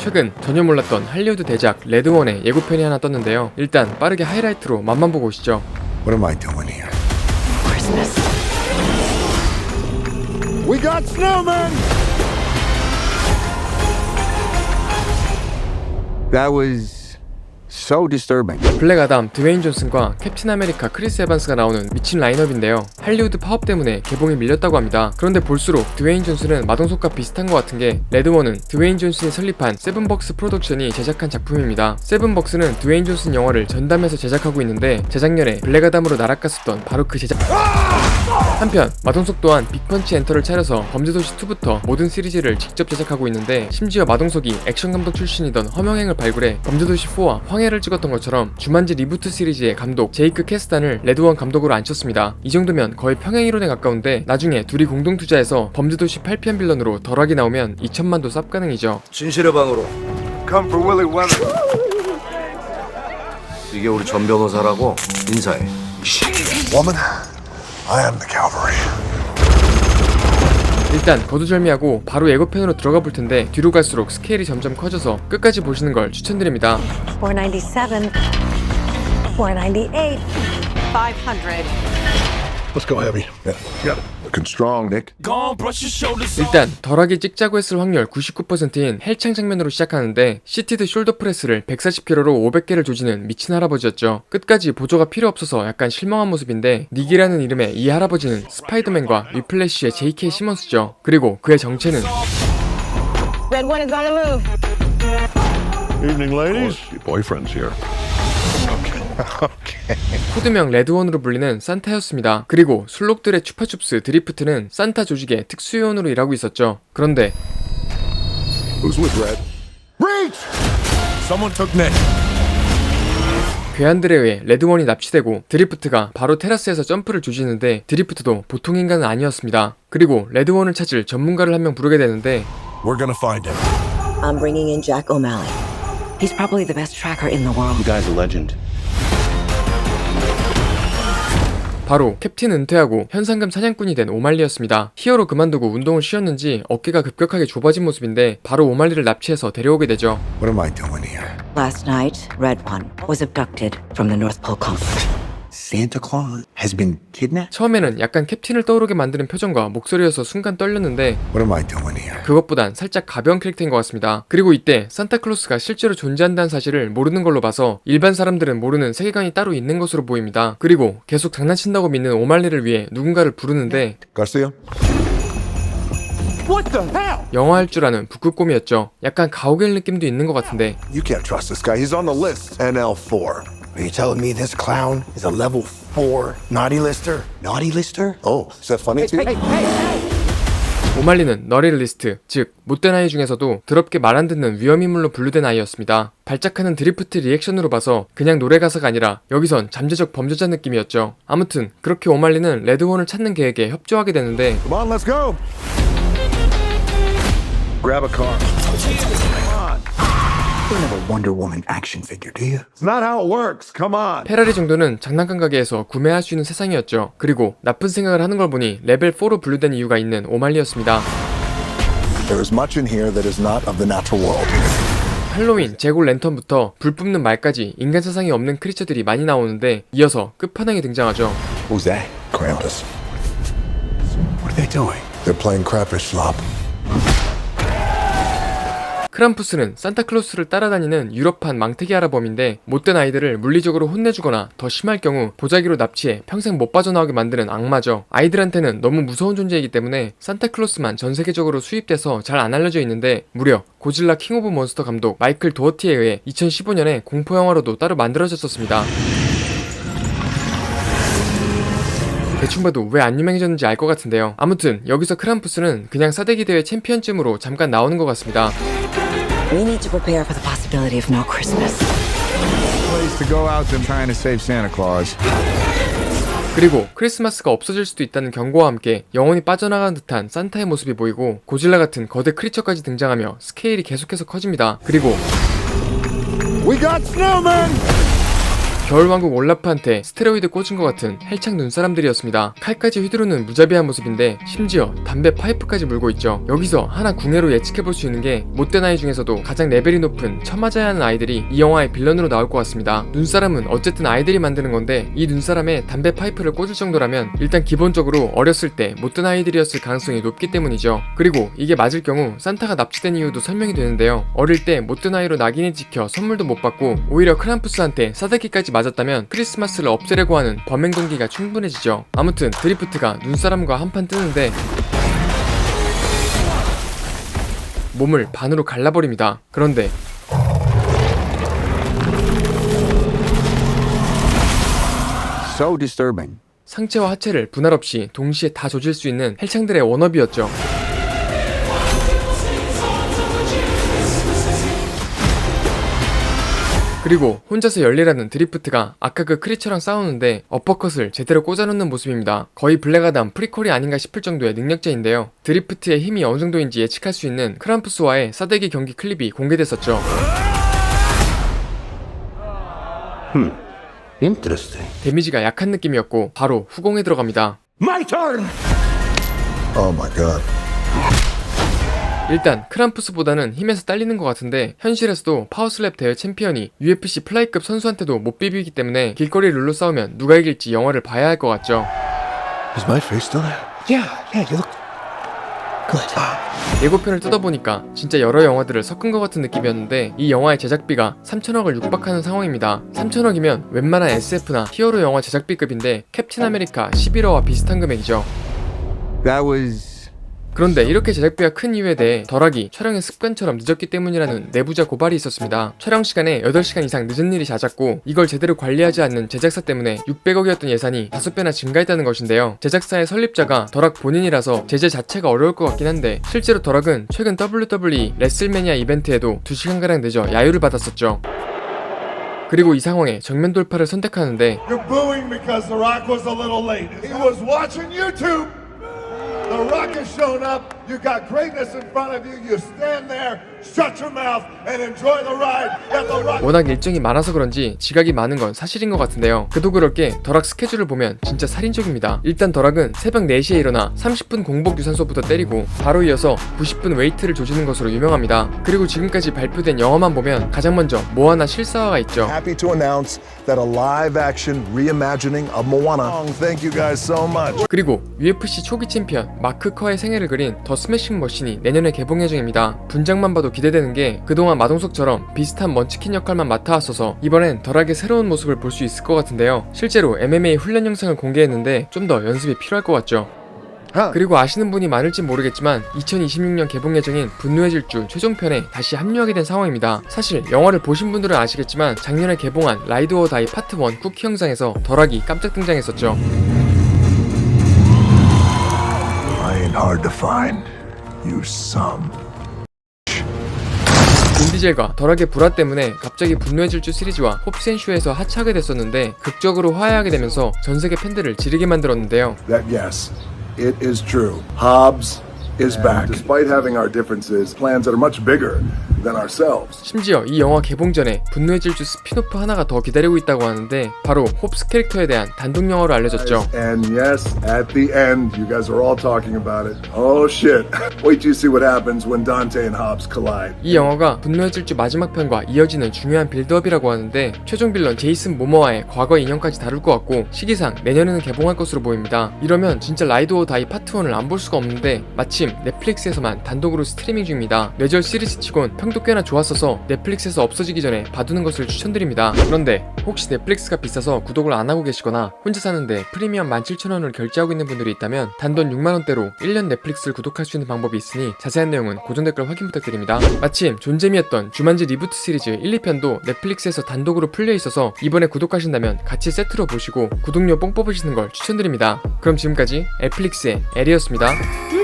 최근 전혀 몰랐던 할리우드 대작 레드원의 예고편이 하나 떴는데요. 일단 빠르게 하이라이트로 맛만 보고 오시죠. What am I doing here? Christmas. We got snowmen! That was so disturbing. 블랙 아담, 드웨인 존슨과 캡틴 아메리카 크리스 에반스가 나오는 미친 라인업인데요. 할리우드 파업 때문에 개봉이 밀렸다고 합니다. 그런데 볼수록 드웨인 존슨은 마동석과 비슷한 것 같은 게 레드원은 드웨인 존슨이 설립한 세븐벅스 프로덕션이 제작한 작품입니다. 세븐벅스는 드웨인 존슨 영화를 전담해서 제작하고 있는데 재작년에 블랙 아담으로 날아갔었던 바로 그 제작 한편 마동석 또한 빅펀치 엔터를 차려서 범죄도시 2부터 모든 시리즈를 직접 제작하고 있는데 심지어 마동석이 액션 감독 출신이던 허명행을 발굴해 범죄도시 4와 황해를 찍었던 것처럼 주만지 리부트 시리즈의 감독 제이크 캐스단을 레드원 감독으로 앉혔습니다. 이 정도면 거의 평행 이론에 가까운데 나중에 둘이 공동 투자해서 범죄도시 8편 빌런으로 덜하게 나오면 2천만도 쌉 가능이죠. 진실의 방으로 Come for Willie Weather. 이게 우리 전 변호사라고 인사해 Woman, I am the cavalry. 일단 거두절미하고 바로 예고편으로 들어가 볼 텐데 뒤로 갈수록 스케일이 점점 커져서 끝까지 보시는 걸 추천드립니다. 497. 498. 500. Let's go heavy. Yeah. yeah. Looking strong, Nick. 일단 덜하게 찍자고 했을 확률 99%인 헬창 장면으로 시작하는데 시티드 숄더 프레스를 140kg로 500개를 조지는 미친 할아버지였죠. 끝까지 보조가 필요 없어서 약간 실망한 모습인데 닉이라는 이름의 이 할아버지는 스파이더맨과 위플래시의 J.K. 시먼스죠. 그리고 그의 정체는 Red one is on the move. Evening, ladies. Your boyfriend's here. 코드명 레드원으로 불리는 산타였습니다. 그리고 술록들의 추파춥스 드리프트는 산타 조직의 특수요원으로 일하고 있었죠. 그런데 Who's with Red? Reach! Someone took Nick. 괴한들에 의해 레드원이 납치되고 드리프트가 바로 테라스에서 점프를 조지는데 드리프트도 보통 인간은 아니었습니다. 그리고 레드원을 찾을 전문가를 한 명 부르게 되는데 We're gonna find him. I'm bringing in Jack O'Malley. He's probably the best tracker in the world. You guy's a legend. 바로 캡틴 은퇴하고 현상금 사냥꾼이 된 오말리였습니다. 히어로 그만두고 운동을 쉬었는지 어깨가 급격하게 좁아진 모습인데 바로 오말리를 납치해서 데려오게 되죠. What am I doing here? Last night, Red One was abducted from the North Pole complex. Santa Claus has been kidnapped? 처음에는 약간 캡틴을 떠오르게 만드는 표정과 목소리여서 순간 떨렸는데 What am I doing here? 그것보단 살짝 가벼운 캐릭터인 것 같습니다. 그리고 이때 산타클로스가 실제로 존재한다는 사실을 모르는 걸로 봐서 일반 사람들은 모르는 세계관이 따로 있는 것으로 보입니다. 그리고 계속 장난친다고 믿는 오말리를 위해 누군가를 부르는데 Garcia? 영화 할 줄 아는 북극곰이었죠. 약간 가오갤 느낌도 있는 것 같은데 You can't trust this guy. He's on the list. NL4. Are you telling me this clown is a level 4 naughty lister? Naughty lister? Oh, is that funny to you? 오말리는 너릴 리스트, 즉 못된 아이 중에서도 더럽게 말 안 듣는 위험인물로 분류된 아이였습니다. 발작하는 드리프트 리액션으로 봐서 그냥 노래 가사가 아니라 여기선 잠재적 범죄자 느낌이었죠. 아무튼 그렇게 오말리는 레드원을 찾는 계획에 협조하게 되는데 Come on, let's go. Grab a car. You don't have a Wonder Woman action figure, do you? It's not how it works. Come on. 페라리 정도는 장난감 가게에서 구매할 수 있는 세상이었죠. 그리고 나쁜 생각을 하는 걸 보니 레벨 4로 분류된 이유가 있는 오말리였습니다. There is much in here that is not of the natural world. 할로윈, 제골 랜턴부터 불 뿜는 말까지 인간 세상에 없는 크리처들이 많이 나오는데 이어서 끝판왕이 등장하죠. Who's that? Krampus. What are they doing? They're playing crayfish flop. 크람푸스는 산타클로스를 따라다니는 유럽판 망태기 할아범인데 못된 아이들을 물리적으로 혼내주거나 더 심할 경우 보자기로 납치해 평생 못 빠져나오게 만드는 악마죠. 아이들한테는 너무 무서운 존재이기 때문에 산타클로스만 전 세계적으로 수입돼서 잘 안 알려져 있는데 무려 고질라 킹 오브 몬스터 감독 마이클 도어티에 의해 2015년에 공포 영화로도 따로 만들어졌었습니다. 대충 봐도 왜 안 유명해졌는지 알 것 같은데요. 아무튼 여기서 크람푸스는 그냥 싸대기 대회 챔피언쯤으로 잠깐 나오는 것 같습니다. We need to prepare for the possibility of no Christmas. place to go out there trying to save Santa Claus. 그리고 크리스마스가 없어질 수도 있다는 경고와 함께 영혼이 빠져나간 듯한 산타의 모습이 보이고 고질라 같은 거대 크리처까지 등장하며 스케일이 계속해서 커집니다. 그리고 We got snowmen! 겨울왕국 올라프한테 스테로이드 꽂은 것 같은 헬창 눈사람들이었습니다. 칼까지 휘두르는 무자비한 모습인데 심지어 담배 파이프까지 물고 있죠. 여기서 하나 궁예로 예측해볼 수 있는 게 못된 아이 중에서도 가장 레벨이 높은 처맞아야 하는 아이들이 이 영화의 빌런으로 나올 것 같습니다. 눈사람은 어쨌든 아이들이 만드는 건데 이 눈사람에 담배 파이프를 꽂을 정도라면 일단 기본적으로 어렸을 때 못된 아이들이었을 가능성이 높기 때문이죠. 그리고 이게 맞을 경우 산타가 납치된 이유도 설명이 되는데요. 어릴 때 못된 아이로 낙인이 찍혀 선물도 못 받고 오히려 크람푸스한테 싸대기까지 맞 았다면 크리스마스를 없애려고 하는 범행 동기가 충분해지죠. 아무튼 드리프트가 눈사람과 한판 뜨는데 몸을 반으로 갈라버립니다. 그런데 So disturbing. 상체와 하체를 분할 없이 동시에 다 조질 수 있는 헬창들의 워너비였죠. 그리고 혼자서 열일하는 드리프트가 아까 그 크리처랑 싸우는데 어퍼컷을 제대로 꽂아놓는 모습입니다. 거의 블랙아담 프리퀄이 아닌가 싶을 정도의 능력자인데요. 드리프트의 힘이 어느 정도인지 예측할 수 있는 크람푸스와의 싸대기 경기 클립이 공개됐었죠. Interesting. 데미지가 약한 느낌이었고 바로 후공에 들어갑니다. My turn! Oh my god. 일단 크람푸스보다는 힘에서 딸리는 것 같은데 현실에서도 파워슬랩 대회 챔피언이 UFC 플라이급 선수한테도 못 비비기 때문에 길거리 룰로 싸우면 누가 이길지 영화를 봐야 할 것 같죠. Is my face still there? Yeah, yeah, you look good. 예고편을 뜯어보니까 진짜 여러 영화들을 섞은 것 같은 느낌이었는데 이 영화의 제작비가 3천억을 육박하는 상황입니다. 3천억이면 웬만한 SF나 히어로 영화 제작비급인데 캡틴 아메리카 11호와 비슷한 금액이죠. That was 그런데 이렇게 제작비가 큰 이유에 대해 덜하기 촬영의 습관처럼 늦었기 때문이라는 내부자 고발이 있었습니다. 촬영 시간에 8시간 이상 늦은 일이 잦았고 이걸 제대로 관리하지 않는 제작사 때문에 600억이었던 예산이 5배나 증가했다는 것인데요. 제작사의 설립자가 덜학 본인이라서 제재 자체가 어려울 것 같긴 한데 실제로 덜학은 최근 WWE 레슬매니아 이벤트에도 2시간가량 늦어 야유를 받았었죠. 그리고 이 상황에 정면 돌파를 선택하는데 The Rock has shown up. You got greatness in front of you. You stand there, shut your mouth, and enjoy the ride that The Rock. 워낙 일정이 많아서 그런지 지각이 많은 건 사실인 것 같은데요. 그도 그럴 게 덜학 스케줄을 보면 진짜 살인적입니다. 일단 덜학은 새벽 4시에 일어나 30분 공복 유산소부터 때리고 바로 이어서 90분 웨이트를 조지는 것으로 유명합니다. 그리고 지금까지 발표된 영화만 보면 가장 먼저 뭐 하나 실사화가 있죠. Happy to announce that a live-action reimagining of Moana. Thank you guys so much. 그리고 UFC 초기 챔피언 마크 커의 생애를 그린 더 스매싱 머신이 내년에 개봉 예정입니다. 분장만 봐도 기대되는 게 그동안 마동석처럼 비슷한 먼치킨 역할만 맡아왔어서 이번엔 덜하게 새로운 모습을 볼 수 있을 것 같은데요. 실제로 MMA 훈련 영상을 공개했는데 좀 더 연습이 필요할 것 같죠. 그리고 아시는 분이 많을진 모르겠지만 2026년 개봉 예정인 분노의 질주 최종편에 다시 합류하게 된 상황입니다. 사실 영화를 보신 분들은 아시겠지만 작년에 개봉한 라이드 오어 다이 파트 1 쿠키 영상에서 덜하기 깜짝 등장했었죠. Ain't hard to find. You some. 빈디젤과 덜하게 불화 때문에 갑자기 분노의 질주 시리즈와 홉센쇼에서 하차하게 됐었는데 극적으로 화해하게 되면서 전 세계 팬들을 지르게 만들었는데요. That yes, it is true. Hobbs is back. Despite having our differences, plans that are much bigger than ourselves. 심지어 이 영화 개봉 전에 분노의 질주 스피노프 하나가 더 기다리고 있다고 하는데 바로 홉스 캐릭터에 대한 단독 영화로 알려졌죠. And yes, at the end, you guys are all talking about it. Oh shit. Wait till you see what happens when Dante and Hobbs collide. 이 영화가 분노의 질주 마지막 편과 이어지는 중요한 빌드업이라고 하는데 최종 빌런 제이슨 모모아의 과거 인형까지 다룰 것 같고 시기상 내년에는 개봉할 것으로 보입니다. 이러면 진짜 라이드 오어 다이 파트 1을 안 볼 수가 없는데 마침 넷플릭스에서만 단독으로 스트리밍 중입니다. 뇌절 시리즈치곤 평도 꽤나 좋았어서 넷플릭스에서 없어지기 전에 봐두는 것을 추천드립니다. 그런데 혹시 넷플릭스가 비싸서 구독을 안 하고 계시거나 혼자 사는데 프리미엄 17,000원을 결제하고 있는 분들이 있다면 단돈 6만원대로 1년 넷플릭스를 구독할 수 있는 방법이 있으니 자세한 내용은 고정 댓글 확인 부탁드립니다. 마침 존재미였던 주만지 리부트 시리즈 1, 2편도 넷플릭스에서 단독으로 풀려 있어서 이번에 구독하신다면 같이 세트로 보시고 구독료 뽕 뽑으시는 걸 추천드립니다. 그럼 지금까지 넷플릭스의 에리였습니다.